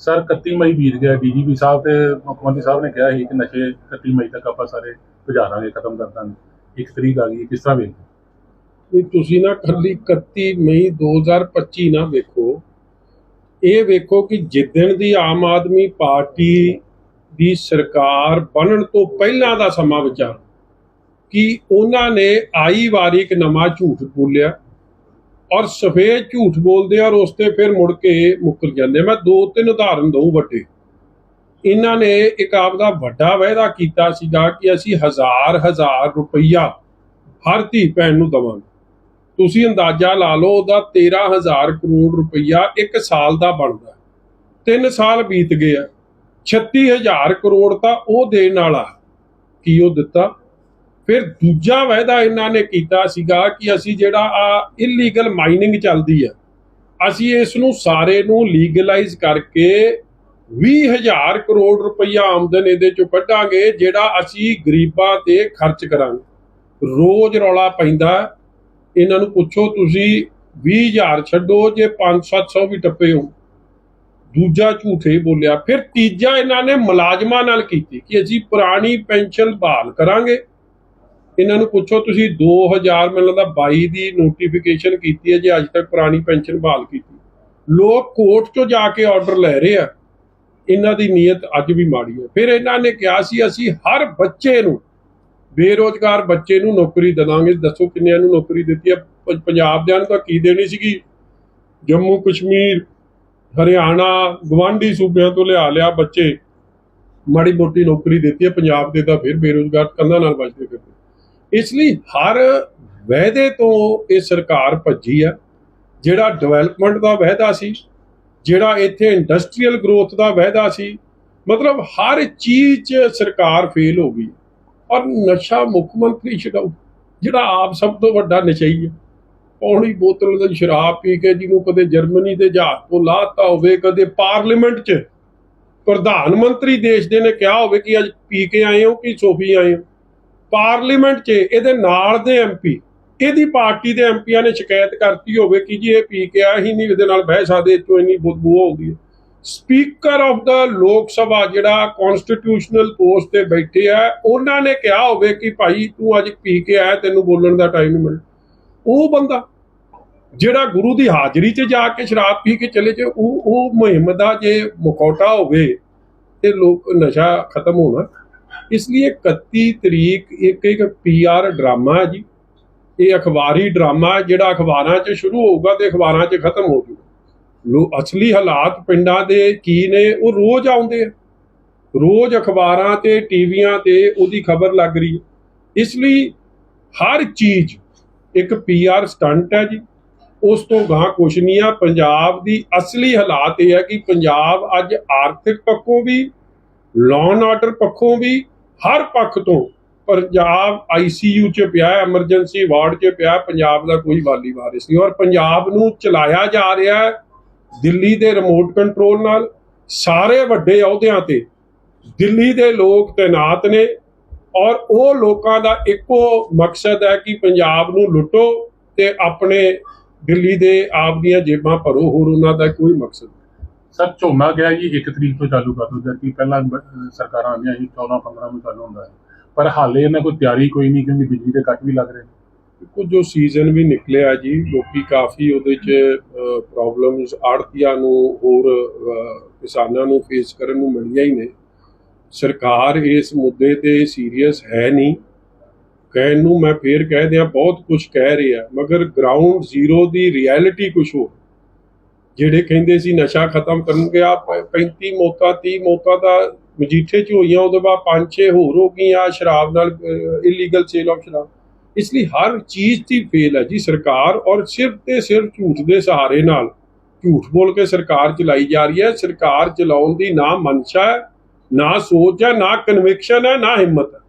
Sir 31 ਮਈ ਬੀਤ ਗਿਆ DGP ਸਾਹਿਬ ਤੇ ਮੁੱਖ ਮੰਤਰੀ ਸਾਹਿਬ ਨੇ ਕਿਹਾ ਸੀ ਕਿ ਨਸ਼ੇ 31 ਮਈ ਤੱਕ ਆਪਾਂ ਸਾਰੇ ਭਜਾ ਦਾਂਗੇ, ਖਤਮ ਕਰ ਦਾਂਗੇ। ਇੱਕ ਤਰੀਕ ਆ ਗਈ ਕਿਸ ਤਰ੍ਹਾਂ ਵੇਖਦੇ? ਨਹੀਂ ਤੁਸੀਂ ਨਾ ਕੱਲੀ 31 ਮਈ 2025 ਨਾ ਵੇਖੋ। ਇਹ ਵੇਖੋ ਕਿ ਜਿੱਦਣ ਦੀ ਆਮ ਆਦਮੀ ਪਾਰਟੀ ਦੀ ਸਰਕਾਰ ਬਣਨ ਤੋਂ ਪਹਿਲਾਂ ਦਾ ਸਮਾਂ ਵਿਚਾਰ, ਕਿ ਉਹਨਾਂ ਨੇ ਆਈ ਵਾਰੀ ਇੱਕ ਨਵਾਂ ਝੂਠ ਬੋਲਿਆ। ਔਰ ਸਫੇਦ ਝੂਠ ਬੋਲਦੇ ਔਰ ਉਸ ਤੇ ਫਿਰ ਮੁੜ ਕੇ ਮੁੱਕਰ ਜਾਂਦੇ। ਮੈਂ ਦੋ ਤਿੰਨ ਉਦਾਹਰਨ ਦਊ ਵੱਡੇ। ਇਹਨਾਂ ਨੇ ਇੱਕ ਆਪਦਾ ਵੱਡਾ ਵਾਅਦਾ ਕੀਤਾ ਸੀਗਾ ਕਿ ਅਸੀਂ ਹਜ਼ਾਰ ਹਜ਼ਾਰ ਰੁਪਈਆ ਹਰ ਧੀ ਭੈਣ ਨੂੰ ਦਵਾਂਗੇ। ਤੁਸੀਂ ਅੰਦਾਜ਼ਾ ਲਾ ਲਓ ਉਹਦਾ 13000 ਕਰੋੜ ਰੁਪਈਆ ਇੱਕ ਸਾਲ ਦਾ ਬਣਦਾ। 3 ਸਾਲ ਬੀਤ ਗਏ ਆ। 36000 ਕਰੋੜ ਤਾਂ ਉਹ ਦੇਣ ਵਾਲਾ ਕੀ ਉਹ ਦਿੱਤਾ? ਫਿਰ ਦੂਜਾ ਵਾਅਦਾ ਇਹਨਾਂ ਨੇ ਕੀਤਾ ਸੀਗਾ ਕਿ ਅਸੀਂ ਜਿਹੜਾ ਆ ਇਲੀਗਲ ਮਾਈਨਿੰਗ ਚੱਲਦੀ ਹੈ ਅਸੀਂ ਇਸ ਨੂੰ ਸਾਰੇ ਨੂੰ ਲੀਗਲਾਈਜ਼ ਕਰਕੇ 20000 ਕਰੋੜ ਰੁਪਈਆ ਆਮਦਨ ਇਹਦੇ ਚੋਂ ਕੱਢਾਂਗੇ, ਜਿਹੜਾ ਅਸੀਂ ਗਰੀਬਾਂ ਤੇ ਖਰਚ ਕਰਾਂਗੇ। ਰੋਜ਼ ਰੌਲਾ ਪੈਂਦਾ, ਇਹਨਾਂ ਨੂੰ ਪੁੱਛੋ ਤੁਸੀਂ 20000 ਛੱਡੋ ਜੇ 5-700 ਵੀ ਟੱਪੇ ਹੋ ਦੂਜਾ ਝੂਠੇ ਬੋਲਿਆ। ਫਿਰ ਤੀਜਾ ਇਹਨਾਂ ਨੇ ਮੁਲਾਜ਼ਮਾਂ ਨਾਲ ਕੀਤੀ ਕਿ ਅਸੀਂ ਪੁਰਾਣੀ ਪੈਨਸ਼ਨ ਬਹਾਲ ਕਰਾਂਗੇ। ਇਹਨਾਂ ਨੂੰ ਪੁੱਛੋ, ਤੁਸੀਂ 2000 ਮੈਨੂੰ ਲੱਗਦਾ 22 ਦੀ ਨੋਟੀਫਿਕੇਸ਼ਨ ਕੀਤੀ ਹੈ ਜੇ, ਅੱਜ ਤੱਕ ਪੁਰਾਣੀ ਪੈਨਸ਼ਨ ਬਹਾਲ ਕੀਤੀ। ਲੋਕ ਕੋਰਟ 'ਚੋਂ ਜਾ ਕੇ ਆਰਡਰ ਲੈ ਰਹੇ ਆ। ਇਹਨਾਂ ਦੀ ਨੀਅਤ ਅੱਜ ਵੀ ਮਾੜੀ ਹੈ। ਫਿਰ ਇਹਨਾਂ ਨੇ ਕਿਹਾ ਸੀ, ਅਸੀਂ ਹਰ ਬੱਚੇ ਨੂੰ, ਬੇਰੋਜ਼ਗਾਰ ਬੱਚੇ ਨੂੰ ਨੌਕਰੀ ਦੇਵਾਂਗੇ। ਦੱਸੋ ਕਿੰਨਿਆਂ ਨੂੰ ਨੌਕਰੀ ਦਿੱਤੀ ਹੈ? ਪੰਜਾਬ ਦਿਆਂ ਨੂੰ ਤਾਂ ਕੀ ਦੇਣੀ ਸੀਗੀ? ਜੰਮੂ ਕਸ਼ਮੀਰ, ਹਰਿਆਣਾ ਗਵਾਂਢੀ ਸੂਬਿਆਂ ਤੋਂ ਲਿਆ ਲਿਆ ਬੱਚੇ। ਮਾੜੀ ਮੋਟੀ ਨੌਕਰੀ ਦਿੱਤੀ ਹੈ। ਪੰਜਾਬ ਦੇ ਤਾਂ ਫਿਰ ਬੇਰੋਜ਼ਗਾਰ ਕੰਧਾਂ ਨਾਲ ਵੱਜਦੇ ਫਿਰਦੇ। ਇਸ ਲਈ ਹਰ ਵਾਅਦੇ ਤੋਂ ਇਹ ਸਰਕਾਰ ਭੱਜੀ ਆ, ਜਿਹੜਾ ਡਿਵੈਲਪਮੈਂਟ ਦਾ ਵਾਅਦਾ ਸੀ, ਜਿਹੜਾ ਇੱਥੇ ਇੰਡਸਟਰੀਅਲ ਗਰੋਥ ਦਾ ਵਾਅਦਾ ਸੀ, ਮਤਲਬ ਹਰ ਚੀਜ਼ 'ਚ ਸਰਕਾਰ ਫੇਲ ਹੋ ਗਈ। ਔਰ ਨਸ਼ਾ ਮੁੱਖ ਮੰਤਰੀ ਛਡਾਊ, ਜਿਹੜਾ ਆਪ ਸਭ ਤੋਂ ਵੱਡਾ ਨਸ਼ਈ ਹੈ ਪੌਣੀ ਬੋਤਲ ਦੀ ਸ਼ਰਾਬ ਪੀ ਕੇ ਜਿਹਨੂੰ ਕਦੇ ਜਰਮਨੀ ਦੇ ਜਹਾਜ਼ ਤੋਂ ਲਾਤਾ ਹੋਵੇ, ਕਦੇ ਪਾਰਲੀਮੈਂਟ 'ਚ, ਪ੍ਰਧਾਨ ਮੰਤਰੀ ਦੇਸ਼ ਦੇ ਨੇ ਕਿਹਾ ਹੋਵੇ ਕਿ ਅੱਜ ਪੀ ਕੇ ਆਏ ਹੋ ਕਿ ਸੋਫੀ ਆਏ ਹੋ। ਪਾਰਲੀਮੈਂਟ 'ਚ ਇਹਦੇ ਨਾਲ ਦੇ ਐਮਪੀ ਇਹਦੀ ਪਾਰਟੀ ਦੇ ਐਮਪੀਆਂ ਨੇ ਸ਼ਿਕਾਇਤ ਕਰਤੀ ਹੋਵੇ ਕਿ ਜੀ ਇਹ ਪੀ ਕੇ ਆਇਆ ਹੀ ਨਹੀਂ, ਇਹਦੇ ਨਾਲ ਬਹਿ ਸਕਦੇ ਇਹ 'ਚੋਂ ਇੰਨੀ ਬਦਬੂ ਆਉਂਦੀ ਹੈ। ਸਪੀਕਰ ਆਫ ਦਾ ਲੋਕ ਸਭਾ ਜਿਹੜਾ ਕਨਸਟੀਟਿਊਸ਼ਨਲ ਪੋਸਟ ਤੇ ਬੈਠੇ ਆ, ਉਹਨਾਂ ਨੇ ਕਿਹਾ ਹੋਵੇ ਕਿ ਭਾਈ ਤੂੰ ਅੱਜ ਪੀ ਕੇ ਆਇਆ, ਤੈਨੂੰ ਬੋਲਣ ਦਾ ਟਾਈਮ ਨਹੀਂ ਮਿਲਣਾ। ਉਹ ਬੰਦਾ ਜਿਹੜਾ ਗੁਰੂ ਦੀ ਹਾਜ਼ਰੀ 'ਚ ਜਾ ਕੇ ਸ਼ਰਾਬ ਪੀ ਕੇ ਚਲੇ ਜੇ ਉਹ ਉਹ ਮੁਹਿੰਮ ਦਾ ਜੇ ਮੁਖੌਟਾ ਹੋਵੇ ਤੇ ਲੋਕ, ਨਸ਼ਾ ਖਤਮ ਹੋਣਾ ਇਸ ਲਈ 31 ਤਰੀਕ ਇੱਕ ਇੱਕ ਪੀਆਰ ਡਰਾਮਾ ਹੈ ਜੀ। ਇਹ ਅਖਬਾਰੀ ਡਰਾਮਾ ਜਿਹੜਾ ਅਖਬਾਰਾਂ 'ਚ ਸ਼ੁਰੂ ਹੋਊਗਾ ਤੇ ਅਖਬਾਰਾਂ 'ਚ ਖਤਮ ਹੋ ਜਾਊਗਾ। ਲੋ, ਅਸਲੀ ਹਾਲਾਤ ਪਿੰਡਾਂ ਦੇ ਕੀ ਨੇ, ਉਹ ਰੋਜ਼ ਆਉਂਦੇ ਆ। ਰੋਜ਼ ਅਖਬਾਰਾਂ ਤੇ, ਟੀਵੀਆਂ ਤੇ ਉਹਦੀ ਖਬਰ ਲੱਗ ਰਹੀ ਹੈ। ਇਸ ਲਈ ਹਰ ਚੀਜ਼ ਇੱਕ ਪੀਆਰ ਸਟੰਟ ਹੈ ਜੀ। ਉਸ ਤੋਂ ਗਾਂ ਕੁਛ ਨਹੀਂ ਆ। ਪੰਜਾਬ ਦੀ ਅਸਲੀ ਹਾਲਾਤ ਇਹ ਹੈ ਕਿ ਪੰਜਾਬ ਅੱਜ ਆਰਥਿਕ ਪੱਖੋਂ ਵੀ ਲਾਅ ਆਰਡਰ ਪੱਖੋਂ ਵੀ ਹਰ ਪੱਖ ਤੋਂ ਪੰਜਾਬ ਆਈਸੀਯੂ ਚ ਪਿਆ ਐਮਰਜੈਂਸੀ ਵਾਰਡ ਚ ਪਿਆ, ਪੰਜਾਬ ਦਾ ਕੋਈ ਵਾਲੀ ਵਾਰਿਸ ਨਹੀਂ ਔਰ ਪੰਜਾਬ ਨੂੰ ਚਲਾਇਆ ਜਾ ਰਿਹਾ ਹੈ ਦਿੱਲੀ ਦੇ ਰਿਮੋਟ ਕੰਟਰੋਲ ਨਾਲ, ਸਾਰੇ ਵੱਡੇ ਅਹੁਦਿਆਂ ਤੇ ਦਿੱਲੀ ਦੇ ਲੋਕ ਤੈਨਾਤ ਨੇ ਔਰ ਉਹ ਲੋਕਾਂ ਦਾ ਇੱਕੋ ਮਕਸਦ ਹੈ ਕਿ ਪੰਜਾਬ ਨੂੰ ਲੁੱਟੋ ਤੇ ਆਪਣੇ ਦਿੱਲੀ ਦੇ ਆਪ ਦੀਆਂ ਜੇਬਾਂ ਭਰੋ ਹੋਰ ਉਹਨਾਂ ਦਾ ਕੋਈ ਮਕਸਦ ਨਹੀਂ। ਸਰ ਝੋਨਾ ਗਿਆ ਜੀ ਇੱਕ ਤਰੀਕ ਤੋਂ ਚਾਲੂ ਕਰ ਦੋ ਜਦਕਿ ਪਹਿਲਾਂ ਬ- ਸਰਕਾਰਾਂ ਆਉਂਦੀਆਂ ਸੀ 14 15 ਨੂੰ ਚਾਲੂ ਹੁੰਦਾ ਹੈ ਪਰ ਹਾਲੇ ਇਹਨਾਂ ਕੋਈ ਤਿਆਰੀ ਕੋਈ ਨਹੀਂ ਕਿਉਂਕਿ ਬਿਜਲੀ ਦੇ ਕੱਟ ਵੀ ਲੱਗ ਰਹੇ ਨੇ। ਕੁਝ ਜੋ ਸੀਜ਼ਨ ਵੀ ਨਿਕਲਿਆ ਜੀ ਲੋਕੀ ਕਾਫੀ ਉਹਦੇ ਚ ਪ੍ਰੋਬਲਮਸ ਆੜਤੀਆਂ ਨੂੰ ਹੋਰ ਅਹ, ਕਿਸਾਨਾਂ ਨੂੰ ਫੇਸ ਕਰਨ ਨੂੰ ਮਿਲੀਆਂ ਹੀ ਨੇ। ਸਰਕਾਰ ਇਸ ਮੁੱਦੇ ਤੇ ਸੀਰੀਅਸ ਹੈ ਨਹੀਂ। ਕਹਿਣ ਨੂੰ ਮੈਂ ਫੇਰ ਕਹਿ ਦਿਆਂ ਬਹੁਤ ਕੁਝ ਕਹਿ ਰਹੀ ਹੈ ਮਗਰ ਗਰਾਊਂਡ ਜ਼ੀਰੋ ਦੀ ਰਿਐਲਿਟੀ ਕੁਝ ਹੋ ਜਿਹੜੇ ਕਹਿੰਦੇ ਸੀ ਨਸ਼ਾ ਖਤਮ ਕਰਨ ਗਿਆ 35 ਮੌਤਾਂ 30 ਮੌਤਾਂ ਦਾ ਮਜੀਠੇ ਚ ਹੋਈਆਂ, ਉਹਦੇ ਬਾਅਦ ਪੰਜ ਛੇ ਹੋਰ ਹੋ ਗਈਆਂ ਸ਼ਰਾਬ ਨਾਲ ਇਲੀਗਲ ਸੇਲ ਆਫ ਸ਼ਰਾਬ। ਇਸ ਲਈ ਹਰ ਚੀਜ਼ ਦੀ ਫੇਲ ਹੈ ਜੀ ਸਰਕਾਰ, ਔਰ ਸਿਰਫ ਤੇ ਸਿਰਫ ਝੂਠ ਦੇ ਸਹਾਰੇ ਨਾਲ। ਝੂਠ ਬੋਲ ਕੇ ਸਰਕਾਰ ਚਲਾਈ ਜਾ ਰਹੀ ਹੈ, ਸਰਕਾਰ ਚਲਾਉਣ ਦੀ ਨਾ ਮਨਸ਼ਾ ਹੈ, ਨਾ ਸੋਚ ਹੈ, ਨਾ ਕਨਵਿਕਸ਼ਨ ਹੈ, ਨਾ ਹਿੰਮਤ ਹੈ।